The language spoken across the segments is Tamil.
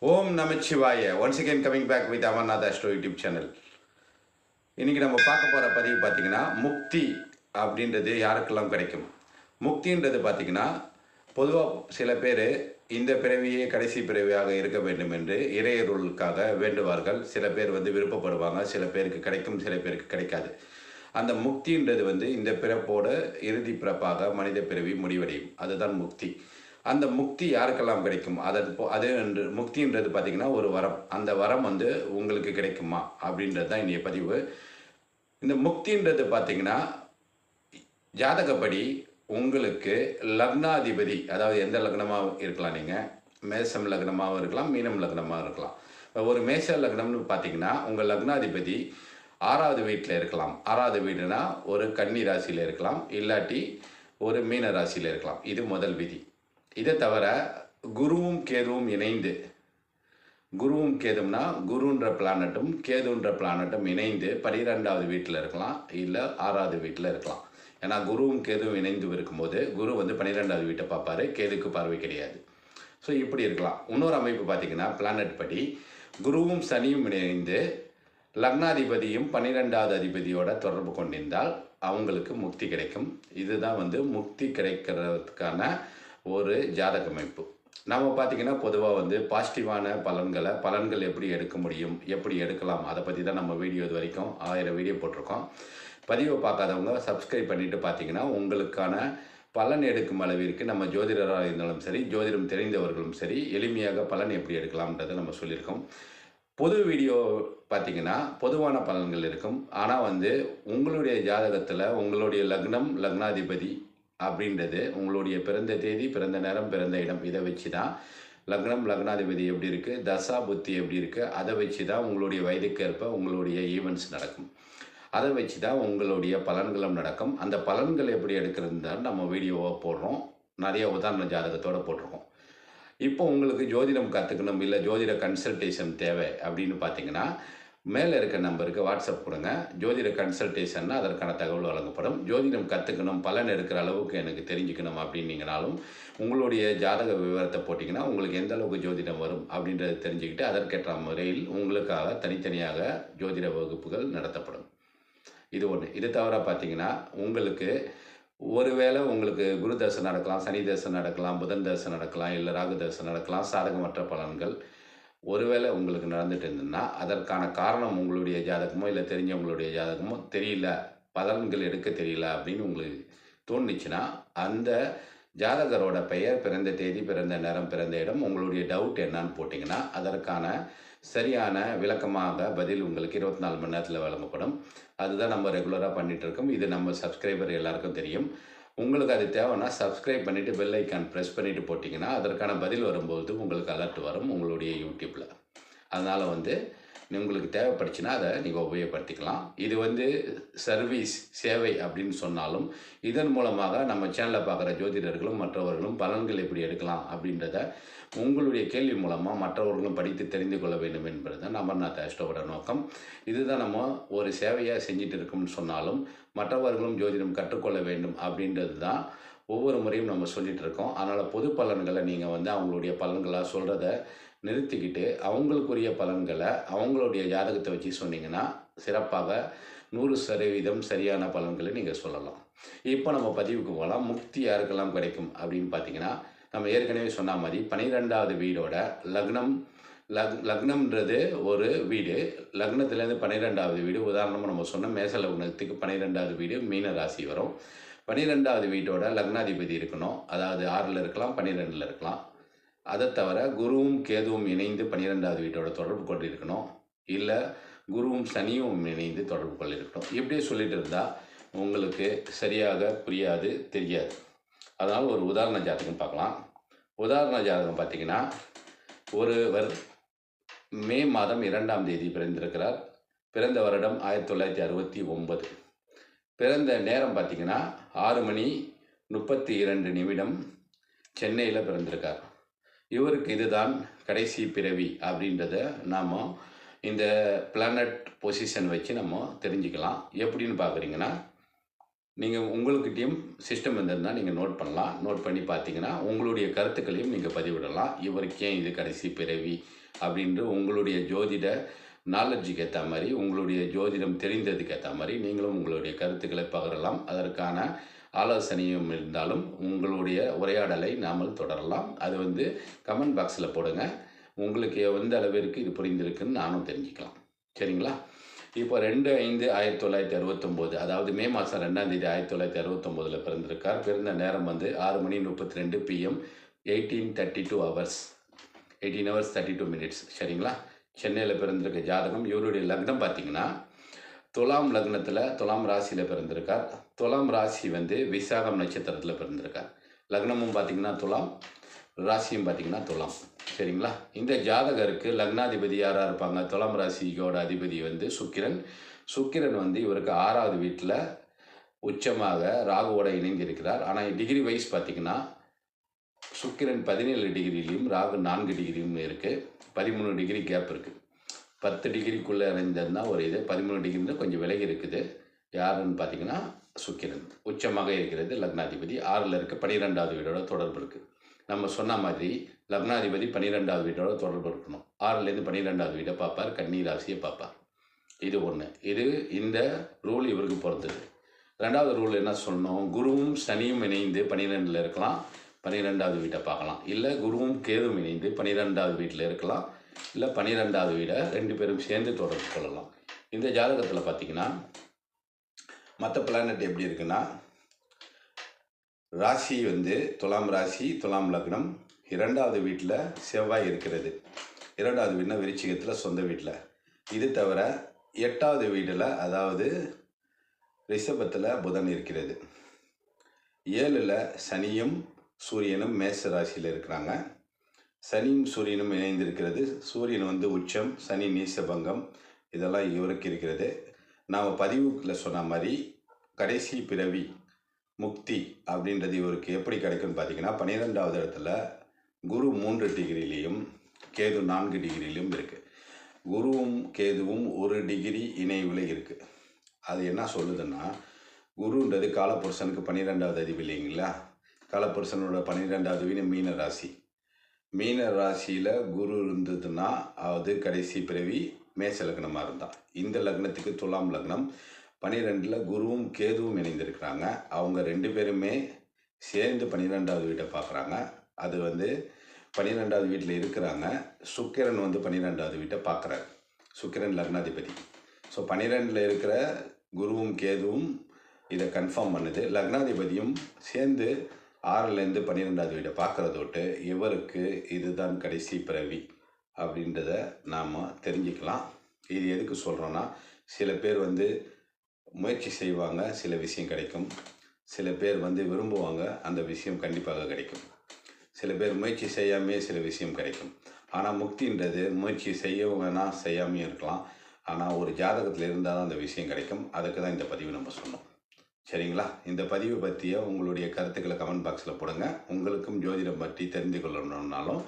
Om Namachivaya. Once again coming back with Amarnath astro YouTube channel இன்றைக்கி நம்ம பார்க்க போகிற பதிவு பார்த்திங்கன்னா முக்தி அப்படின்றது யாருக்கெல்லாம் கிடைக்கும்? முக்தின்றது பார்த்தீங்கன்னா பொதுவாக சில பேர் இந்த பிறவியே கடைசி பிறவியாக இருக்க வேண்டும் என்று இறையருளுக்காக வேண்டுவார்கள். சில பேர் வந்து விருப்பப்படுவாங்க. சில பேருக்கு கிடைக்கும் சில பேருக்கு கிடைக்காது. அந்த முக்தின்றது வந்து இந்த பிறப்போட இறுதி பிறப்பாக மனித பிறவி முடிவடையும். அதுதான் முக்தி. அந்த முக்தி யாருக்கெல்லாம் கிடைக்கும்? அதற்கு போ- அது என்று முக்தின்றது பார்த்திங்கன்னா ஒரு வரம். அந்த வரம் வந்து உங்களுக்கு கிடைக்குமா? அப்படின்றது தான் இன்றைய பதிவு. இந்த முக்தின்றது பார்த்தீங்கன்னா ஜாதகப்படி உங்களுக்கு லக்னாதிபதி அதாவது எந்த லக்னமாக இருக்கலாம் நீங்கள் மேசம் லக்னமாகவும் இருக்கலாம் மீனம் லக்னமாக இருக்கலாம். ஒரு மேச லக்னம்னு பார்த்தீங்கன்னா உங்கள் லக்னாதிபதி ஆறாவது வீட்டில் இருக்கலாம். ஆறாவது வீடுனா ஒரு கன்னி ராசியில் இருக்கலாம். இல்லாட்டி ஒரு மீன ராசியில் இருக்கலாம். இது முதல் விதி. இதை தவிர குருவும் கேதுவும் இணைந்து குருவும் கேதும்னா குருன்ற பிளானட்டும் கேதுன்ற பிளானட்டும் இணைந்து பனிரெண்டாவது வீட்டில் இருக்கலாம் இல்லை ஆறாவது வீட்டில் இருக்கலாம். ஏன்னா குருவும் கேதுவும் இணைந்து இருக்கும்போது குரு வந்து பன்னிரெண்டாவது வீட்டை பார்ப்பாரு கேதுக்கு பார்வை கிடையாது. ஸோ இப்படி இருக்கலாம். இன்னொரு அமைப்பு பார்த்தீங்கன்னா பிளானட் படி குருவும் சனியும் இணைந்து லக்னாதிபதியும் பன்னிரெண்டாவது அதிபதியோட தொடர்பு கொண்டிருந்தால் அவங்களுக்கு முக்தி கிடைக்கும். இதுதான் வந்து முக்தி கிடைக்கிறதுக்கான ஒரு ஜாதக அமைப்பு நாம் பார்த்தீங்கன்னா பொதுவாக வந்து பாசிட்டிவான பலன்களை பலன்கள் எப்படி எடுக்க முடியும் எப்படி எடுக்கலாம் அதை பற்றி தான் நம்ம வீடியோ இது வரைக்கும் ஆயிரம் வீடியோ போட்டிருக்கோம். பதிவை பார்க்காதவங்க சப்ஸ்கிரைப் பண்ணிவிட்டு பார்த்தீங்கன்னா உங்களுக்கான பலன் எடுக்கும் அளவிற்கு நம்ம ஜோதிடராக இருந்தாலும் சரி ஜோதிடம் தெரிந்தவர்களும் சரி எளிமையாக பலன் எப்படி எடுக்கலாம்ன்றதை நம்ம சொல்லியிருக்கோம். பொது வீடியோ பார்த்தீங்கன்னா பொதுவான பலன்கள் இருக்கும். ஆனால் வந்து உங்களுடைய ஜாதகத்தில் உங்களுடைய லக்னம் லக்னாதிபதி அப்படின்றது உங்களுடைய பிறந்த தேதி பிறந்த நேரம் பிறந்த இடம். இதை வச்சு தான் லக்னம் லக்னாதிபதி எப்படி இருக்குது தசா புத்தி எப்படி இருக்குது அதை வச்சு தான் உங்களுடைய வயதுக்கேற்ப உங்களுடைய ஈவெண்ட்ஸ் நடக்கும். அதை வச்சு தான் உங்களுடைய பலன்களும் நடக்கும். அந்த பலன்கள் எப்படி எடுக்கிறது தான் நம்ம வீடியோவாக போடுறோம். நிறைய உதாரண ஜாதகத்தோடு போட்டிருக்கோம். இப்போ உங்களுக்கு ஜோதிடம் கற்றுக்கணும் இல்லை ஜோதிட கன்சல்டேஷன் தேவை அப்படின்னு பார்த்தீங்கன்னா மேலே இருக்க நம்பருக்கு வாட்ஸ்அப் கொடுங்க. ஜோதிட கன்சல்டேஷன்னா அதற்கான தகவல் வழங்கப்படும். ஜோதிடம் கற்றுக்கணும் பலன் எடுக்கிற அளவுக்கு எனக்கு தெரிஞ்சுக்கணும் அப்படின்னீங்கனாலும் உங்களுடைய ஜாதக விவரத்தை போட்டிங்கன்னா உங்களுக்கு எந்த அளவுக்கு ஜோதிடம் வரும் அப்படின்றத தெரிஞ்சுக்கிட்டு அதற்கேற்ற முறையில் உங்களுக்காக தனித்தனியாக ஜோதிட வகுப்புகள் நடத்தப்படும். இது ஒன்று இது தவிர பார்த்தீங்கன்னா உங்களுக்கு ஒருவேளை உங்களுக்கு குரு தசை நடக்கலாம் சனி தசை நடக்கலாம் புதன் தசை நடக்கலாம் இல்லை ராகு தசை நடக்கலாம் சாதகமற்ற பலன்கள் ஒருவேளை உங்களுக்கு நடந்துட்டு இருந்ததுன்னா அதற்கான காரணம் உங்களுடைய ஜாதகமோ இல்லை தெரிஞ்சவங்களுடைய ஜாதகமோ தெரியல பலன்கள் எடுக்க தெரியல அப்படின்னு உங்களுக்கு தோணுச்சுன்னா அந்த ஜாதகரோட பெயர் பிறந்த தேதி பிறந்த நேரம் பிறந்த இடம் உங்களுடைய டவுட் என்னன்னு போட்டிங்கன்னா அதற்கான சரியான விளக்கமாக பதில் உங்களுக்கு இருபத்தி நாலு மணி நேரத்தில் வழங்கப்படும். அதுதான் நம்ம ரெகுலராக பண்ணிகிட்ருக்கோம் இது நம்ம சப்ஸ்கிரைபர் எல்லாருக்கும் தெரியும். உங்களுக்கு அது தேவைன்னா சப்ஸ்கிரைப் பண்ணிவிட்டு பெல் ஐக்கான் ப்ரெஸ் பண்ணிவிட்டு போட்டிங்கன்னா அதற்கான பதில் வரும்போது உங்களுக்கு அலர்ட் வரும் உங்களுடைய யூடியூப்பில் அதனால் வந்து உங்களுக்கு தேவைப்படுச்சுன்னா அதை நீங்கள் உபயோகப்படுத்திக்கலாம். இது வந்து சர்வீஸ் சேவை அப்படின்னு சொன்னாலும் இதன் மூலமாக நம்ம சேனலை பார்க்குற ஜோதிடர்களும் மற்றவர்களும் பலன்கள் எப்படி எடுக்கலாம் அப்படின்றத உங்களுடைய கேள்வி மூலமாக மற்றவர்களும் படித்து தெரிந்து கொள்ள வேண்டும் என்பது தான் நம்ம நான் அஷ்டோட நோக்கம். இதுதான் நம்ம ஒரு சேவையாக செஞ்சுட்டு இருக்கோம்னு சொன்னாலும் மற்றவர்களும் ஜோதிடம் கற்றுக்கொள்ள வேண்டும் அப்படின்றது தான் ஒவ்வொரு முறையும் நம்ம சொல்லிட்டு இருக்கோம். அதனால் பொது பலன்களை நீங்கள் வந்து அவங்களுடைய பலன்களாக சொல்கிறத நிறுத்திக்கிட்டு அவங்களுக்குரிய பலன்களை அவங்களுடைய ஜாதகத்தை வச்சு சொன்னீங்கன்னா சிறப்பாக நூறு சதவீதம் சரியான பலன்களை நீங்கள் சொல்லலாம். இப்போ நம்ம பதிவுக்கு போகலாம். முக்தி யாருக்கெல்லாம் கிடைக்கும் அப்படின்னு பார்த்தீங்கன்னா நம்ம ஏற்கனவே சொன்ன மாதிரி பனிரெண்டாவது வீடோட லக்னம் லக் லக்னம்ன்றது ஒரு வீடு. லக்னத்துலேருந்து பன்னிரெண்டாவது வீடு. உதாரணமாக நம்ம சொன்ன மேச லக்னத்துக்கு பன்னிரெண்டாவது வீடு மீன ராசி வரும். பன்னிரெண்டாவது வீட்டோட லக்னாதிபதி இருக்கணும். அதாவது ஆறில் இருக்கலாம் பன்னிரெண்டில் இருக்கலாம். அதை தவிர குருவும் கேதுவும் இணைந்து பன்னிரெண்டாவது வீட்டோட தொடர்பு கொண்டிருக்கணும். இல்லை குருவும் சனியும் இணைந்து தொடர்பு கொண்டிருக்கணும். இப்படியே சொல்லிட்டு இருந்தால் உங்களுக்கு சரியாக புரியாது தெரியாது. அதனால் ஒரு உதாரண ஜாதகம் பார்க்கலாம். உதாரண ஜாதகம் பார்த்தீங்கன்னா ஒருவர் மே மாதம் இரண்டாம் தேதி பிறந்திருக்கிறார். பிறந்த வருடம் ஆயிரத்தி தொள்ளாயிரத்தி அறுபத்தி ஒன்பது. பிறந்த நேரம் பார்த்தீங்கன்னா ஆறு மணி முப்பத்தி இரண்டு நிமிடம் சென்னையில் பிறந்திருக்கார். இவருக்கு இதுதான் கடைசி பிறவி அப்படின்றத நாம் இந்த பிளானட் பொசிஷன் வச்சு நம்ம தெரிஞ்சுக்கலாம். எப்படின்னு பார்க்குறீங்கன்னா நீங்கள் உங்களுக்கிட்டேயும் சிஸ்டம் இருந்திருந்தால் நீங்கள் நோட் பண்ணலாம். நோட் பண்ணி பார்த்தீங்கன்னா உங்களுடைய கருத்துக்களையும் நீங்கள் பதிவிடலாம். இவருக்கு ஏன் இது கடைசி பிறவி அப்படின்ற உங்களுடைய ஜோதிட நாலெட்ஜுக்கு ஏற்ற மாதிரி உங்களுடைய ஜோதிடம் தெரிந்ததுக்கு ஏற்ற மாதிரி நீங்களும் உங்களுடைய கருத்துக்களை பகிரலாம். அதற்கான ஆலோசனையும் இருந்தாலும் உங்களுடைய உரையாடலை நாமல் தொடரலாம். அது வந்து கமெண்ட் பாக்ஸில் போடுங்க. உங்களுக்கு எந்த அளவிற்கு இது புரிந்திருக்குன்னு நானும் தெரிஞ்சுக்கலாம். சரிங்களா? இப்போ ரெண்டு ஐந்து ஆயிரத்தி தொள்ளாயிரத்தி அறுபத்தொம்போது அதாவது மே மாதம் ரெண்டாம் தேதி ஆயிரத்தி தொள்ளாயிரத்தி அறுபத்தொம்போதில் பிறந்திருக்கார். பிறந்த நேரம் வந்து ஆறு மணி முப்பத்தி ரெண்டு PM eighteen thirty two hours eighteen hours thirty two minutes சரிங்களா? சென்னையில் பிறந்திருக்க ஜாதகம் இவருடைய லக்னம் பார்த்தீங்கன்னா துலாம் லக்னத்தில் துலாம் ராசியில் பிறந்திருக்கார். துலாம் ராசி வந்து விசாகம் நட்சத்திரத்தில் பிறந்திருக்கார். லக்னமும் பார்த்தீங்கன்னா துலாம் ராசியும் பார்த்தீங்கன்னா துலாம். சரிங்களா? இந்த ஜாதகருக்கு லக்னாதிபதி யாராக இருப்பாங்க? துலாம் ராசியோட அதிபதி வந்து சுக்கிரன். சுக்கிரன் வந்து இவருக்கு ஆறாவது வீட்டில் உச்சமாக ராகுவோட இணைந்திருக்கிறார் ஆனால் டிகிரி வைஸ் பார்த்தீங்கன்னா சுக்கிரன் பதினேழு டிகிரிலையும் ராகு நான்கு டிகிரியும் இருக்குது பதிமூணு டிகிரி கேப் இருக்குது பத்து டிகிரிக்குள்ளே இணைந்ததுன்னா ஒரு இது பதிமூணு டிகிரினா கொஞ்சம் விலகி இருக்குது. யாருன்னு பார்த்தீங்கன்னா சுக்கிரன். உச்சமாக இருக்கிறது லக்னாதிபதி. ஆறில் இருக்க பன்னிரெண்டாவது வீடோட தொடர்பு இருக்குது நம்ம சொன்ன மாதிரி லக்னாதிபதி பன்னிரெண்டாவது வீட்டோட தொடர்பு இருக்கணும். ஆறுலேருந்து பன்னிரெண்டாவது வீட்டை பார்ப்பார் கன்னி ராசியை பார்ப்பார். இது ஒன்று இது இந்த ரூல் இவருக்கு பொறுத்தது ரெண்டாவது ரூல் என்ன சொன்னோம் குருவும் சனியும் இணைந்து பன்னிரெண்டில் இருக்கலாம் பன்னிரெண்டாவது வீட்டை பார்க்கலாம். இல்லை குருவும் கேதுவும் இணைந்து பன்னிரெண்டாவது வீட்டில் இருக்கலாம் இல்லை பன்னிரெண்டாவது வீடை ரெண்டு பேரும் சேர்ந்து தொடர்பு கொள்ளலாம். இந்த ஜாதகத்தில் பார்த்தீங்கன்னா மற்ற பிளானட் எப்படி இருக்குன்னா ராசி வந்து துலாம் ராசி துலாம் லக்னம் இரண்டாவது வீட்டில் செவ்வாய் இருக்கிறது. இரண்டாவது வீடுனா விருச்சிகத்தில் சொந்த வீட்டில் இது தவிர எட்டாவது வீடில் அதாவது ரிஷபத்தில் புதன் இருக்கிறது. ஏழில் சனியும் சூரியனும் மேச ராசியில் இருக்கிறாங்க. சனியும் சூரியனும் இணைந்திருக்கிறது. சூரியன் வந்து உச்சம் சனி நீசபங்கம். இதெல்லாம் இவருக்கு இருக்கிறது. நாம் பதிவுக்கில் சொன்ன மாதிரி கடைசி பிறவி முக்தி அப்படின்றது இவருக்கு எப்படி கிடைக்கும்னு பார்த்தீங்கன்னா பன்னிரெண்டாவது இடத்துல குரு மூன்று டிகிரிலையும் கேது நான்கு டிகிரிலையும் இருக்குது குருவும் கேதுவும் ஒரு டிகிரி இணைவில் இருக்குது அது என்ன சொல்லுதுன்னா குருன்றது காலப்புருஷனுக்கு பன்னிரெண்டாவது அதிபதி இல்லைங்களா? காலப்புருஷனோட பன்னிரெண்டாவது வீடு மீன ராசி. மீன ராசியில் குரு இருந்ததுன்னா அது கடைசி பிறவி மேச லக்னமாக இருந்தான் இந்த லக்னத்துக்கு துலாம் லக்னம். பன்னிரெண்டில் குருவும் கேதுவும் இணைந்திருக்கிறாங்க. அவங்க ரெண்டு பேருமே சேர்ந்து பன்னிரெண்டாவது வீட்டை பார்க்குறாங்க அது வந்து பன்னிரெண்டாவது வீட்டில் இருக்கிறாங்க. சுக்கிரன் வந்து பன்னிரெண்டாவது வீட்டை பார்க்குறாரு சுக்கிரன் லக்னாதிபதி. ஸோ பன்னிரெண்டில் இருக்கிற குருவும் கேதுவும் இதை கன்ஃபார்ம் பண்ணுது. லக்னாதிபதியும் சேர்ந்து ஆறுலேருந்து பன்னிரெண்டாவது வீட்டை பார்க்குறதோட்டு இவருக்கு இதுதான் கடைசி பிறவி அப்படின்றத நாம் தெரிஞ்சுக்கலாம். இது எதுக்கு சொல்கிறோன்னா சில பேர் வந்து முயற்சி செய்வாங்க சில விஷயம் கிடைக்கும். சில பேர் வந்து விரும்புவாங்க அந்த விஷயம் கண்டிப்பாக கிடைக்கும். சில பேர் முயற்சி செய்யாமே சில விஷயம் கிடைக்கும். ஆனால் முக்தின்றது முயற்சி செய்யவும் வேணாம் செய்யாமையும் இருக்கலாம். ஆனால் ஒரு ஜாதகத்தில் இருந்தால் தான் அந்த விஷயம் கிடைக்கும். அதுக்கு தான் இந்த பதிவு நம்ம சொன்னோம். சரிங்களா? இந்த பதிவு பற்றிய உங்களுடைய கருத்துக்களை கமெண்ட் பாக்ஸில் போடுங்க. உங்களுக்கும் ஜோதிடம் பற்றி தெரிந்து கொள்ளணும்னாலும்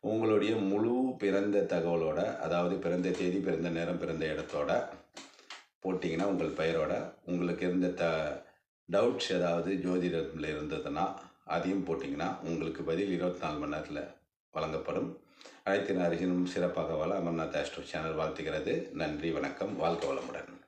உங்களுடைய முழு பிறந்த தகவலோட அதாவது பிறந்த தேதி பிறந்த நேரம் பிறந்த இடத்தோட போட்டிங்கன்னா உங்கள் பெயரோட உங்களுக்கு இருந்த த டவுட்ஸ் ஏதாவது ஜோதிடத்தில் இருந்ததுன்னா அதையும் போட்டிங்கன்னா உங்களுக்கு பதில் இருபத்தி நாலு மணி நேரத்தில் வழங்கப்படும். அனைத்து அறிஞரும் சிறப்பாக வாழ அமர்நாத் ஆஸ்ட்ரோ சேனல் வாழ்த்துகிறது. நன்றி வணக்கம். வாழ்க வளமுடன்.